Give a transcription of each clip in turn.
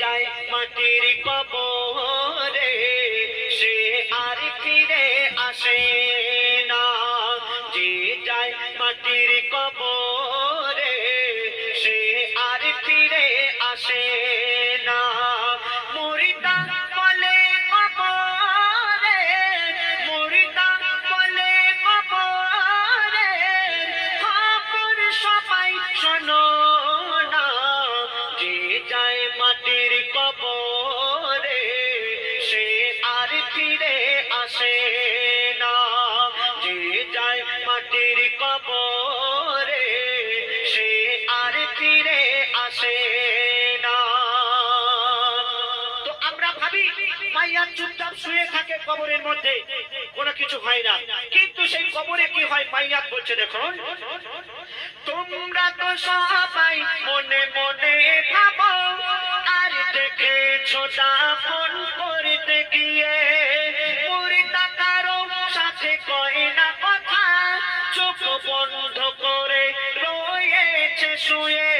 যায় মাটির কবরে সে আর ফিরে মাটির কবরে, সে আর ফিরে আসে না। যে যায় মাটির কবরে, সে আর ফিরে আসে না। তো আমরা ভাবি, মাইয়া চুপচাপ শুয়ে থাকে কবরের মধ্যে, কোনো কিছু হয় না। কিন্তু সেই কবরে কি হয় মাইয়াত বলছে, দেখুন, তোমরা তো সবাই মনে মনে ভাবো দেখেছ ফোন করতে গিয়ে মুরিদা কারও সাথে কয় না কথা। চোখ বন্ধ করে রয়েছে শুয়ে।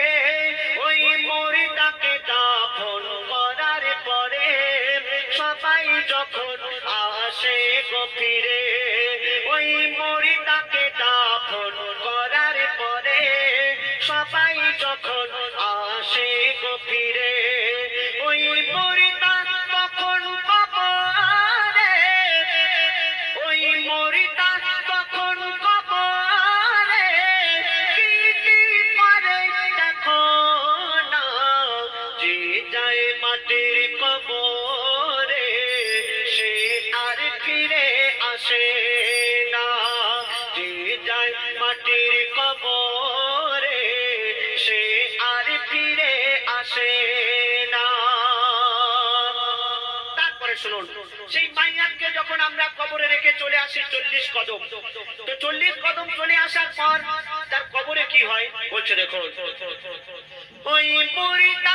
ওই মুরিদাকে দাফন করার পরে সবাই যখন আসে গো ওই যে যায় মাটির কবরে, সে আর ফিরে আসে না। যে যায় মাটির কবরে, সে আর ফিরে আসে না। তারপরে শুনুন, সেই মাইয়াতকে যখন আমরা কবরে রেখে চলে আসি চল্লিশ কদম, তো চল্লিশ কদম চলে আসার পর তার কবরে কি হয়? বলছে, দেখুন, ওই মুড়িটা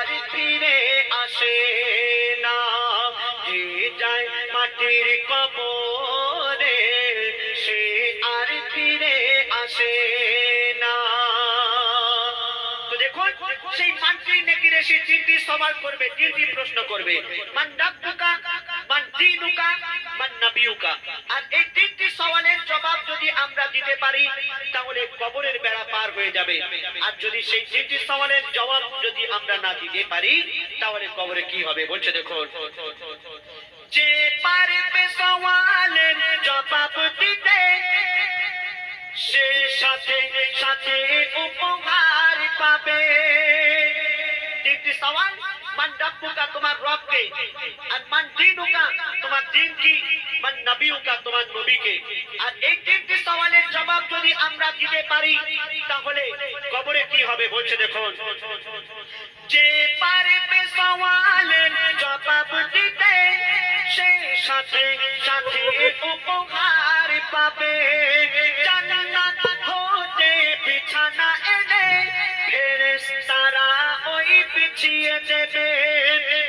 আর ফিরে আসে না। যে যায় মাটির কবরে, সে আর ফিরে আসে না। তো দেখুন, সেই মানটি নেকির সে তিনটি সওয়াল করবে, তিনটি প্রশ্ন করবে। মান ডাকুকা মান দিনুকা, মান নাবিউকা। আর এই তিনটি সওয়ালের জবাব যদি আমরা দিতে পারি, তাহলে কবরের বেড়া পার হয়ে যাবে। আর যদি সেই তিনটি সওয়ালের জবাব যদি আমরা না দিতে পারি, তাহলে কবরে কি হবে? বলছে দেখুন। যে পারবে সওয়ালের জবাব দিতে, সে সাথে সাথে উপহার পাবে। তিনটি সওয়াল, মান ডাব্বুকা তোমার রবকে, আর মান দিনুকা তোমার দিন কি মান নবিউকা তোমার নবীকে। আর এই তিনটি সওয়ালের জবাব যদি আমরা দিতে পারি, তাহলে কবরে কি হবে বলছে দেখুন। যে পারবে সওয়ালের জবাব দিতে, সে সাথে সাথে উপহার পাবে। পিছিয়ে দেবে।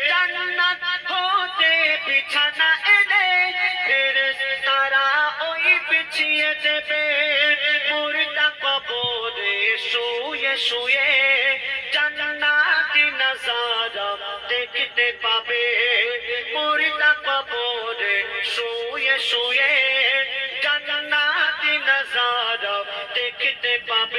জান্নাত হতে বিছানা এনে ফেরেশতারা ওই পিছিয়ে দেবে। মুর্দা কবরে শুয়ে শুয়ে জান্নাতি নজারা দেখতে পাবে। মুর্দা কবরে শুয়ে শুয়ে জান্নাতি নজারা দেখতে পাবে।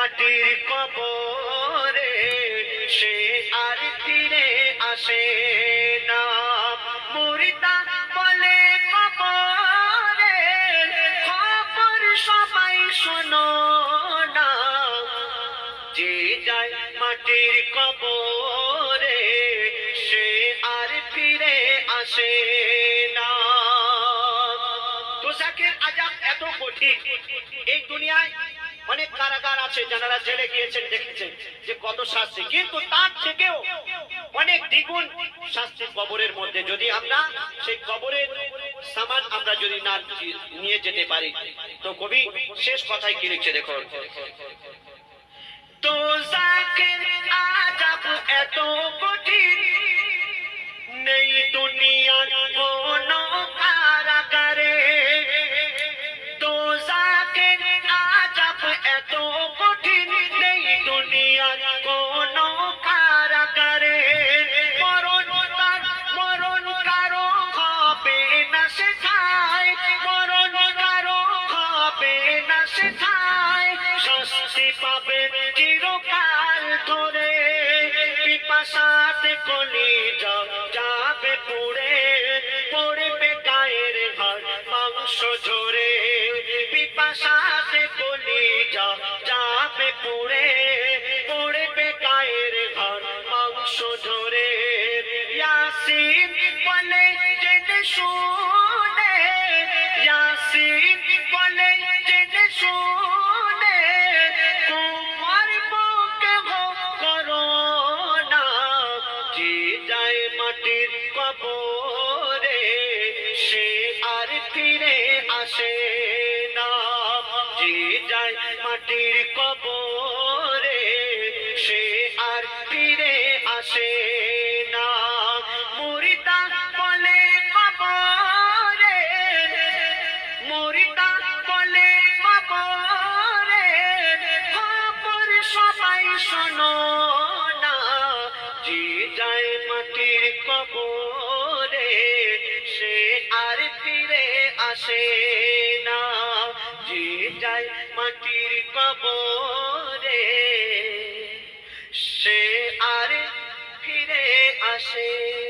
মাটির কবরে, সে আর ফিরে আসে না। মুরিদা বলে, কবরে, খবর সবাই শোনো না। যে যায় মাটির কবরে, সে আর ফিরে আসে না। তোষাকের আজাব এত কঠিন, এই দুনিয়ায় অনেক কারাগার আছে যারা জেলে গিয়েছেন, দেখেছেন যে কত শাস্তি। কিন্তু তার থেকেও অনেক দ্বিগুণ শাস্তি কবরের মধ্যে। যদি আমরা সেই কবরের সামান আমরা যদি না নিয়ে যেতে পারি, তো কবি শেষ কথায় কি লিখছে দেখুন তো এত কঠিন, নেই দুনিয়ার কোন শাস্তি পাবে চিরকাল ধরে। পিপাসাতে কলি যাবে পুড়ে। পড়বে গায়ের ঘর মাংস ঝরে। পিপাসাতে কলি যাবে পুড়ে। পড়বে গায়ের ঘর মাংস ঝরে। ইয়াসিন বলে, জেনে শুনে আসে না। যে যায় মাটির কবরে, সে আর ফিরে আসে না। মুরিদা বলে কবরে, মুরিদা বলে কবরে। খবর সবাই শোনো না। যে যায় মাটির কবরে, সে আর ফিরে আসে না। যে যায় মাটির কবরে সে আর ফিরে আসে